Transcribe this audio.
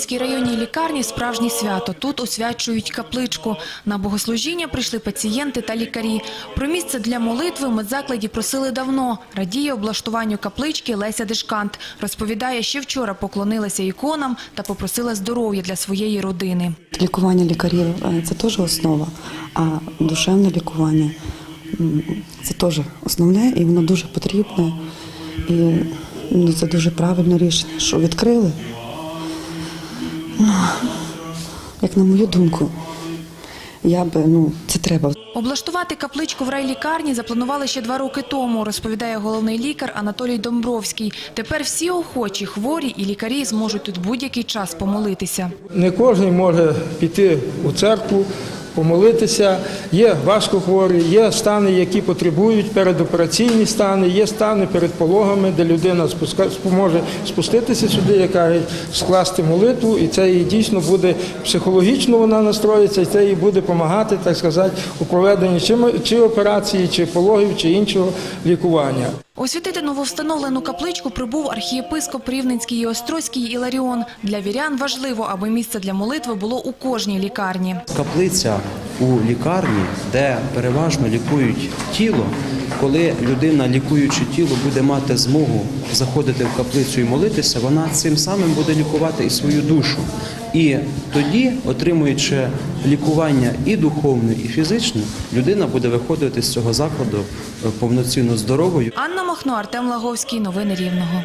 Рівненській районній лікарні справжнє свято. Тут освячують капличку. На богослужіння прийшли пацієнти та лікарі. Про місце для молитви медзакладі просили давно. Радіє облаштуванню каплички Леся Дешкант. Розповідає, ще вчора поклонилася іконам та попросила здоров'я для своєї родини. Лікування лікарів е, це теж основа, а душевне лікування це теж основне і воно дуже потрібне. І ну, це дуже правильне рішення, що відкрили. Ну, як на мою думку, я би, ну, це треба. Облаштувати капличку в райлікарні запланували ще два роки тому, розповідає головний лікар Анатолій Домбровський. Тепер всі охочі, хворі і лікарі зможуть тут будь-який час помолитися. Не кожен може піти у церкву, помолитися. Є важкохворі, є стани, які потребують передопераційні стани, є стани перед пологами, де людина може спуститися сюди, яка скласти молитву, і це їй дійсно буде психологічно вона настроїться, і це їй буде допомагати, так сказати, у проведенні чи операції, чи пологів, чи іншого лікування. Освятити нововстановлену капличку прибув архієпископ Рівненський і Острозький Іларіон. Для вірян важливо, аби місце для молитви було у кожній лікарні. Каплиця у лікарні, де переважно лікують тіло. Коли людина, лікуючи тіло, буде мати змогу заходити в каплицю і молитися, вона цим самим буде лікувати і свою душу. І тоді, отримуючи лікування і духовне, і фізичне, людина буде виходити з цього закладу е, повноцінно здоровою. Анна Махно, Артем Лаговський. Новини Рівного.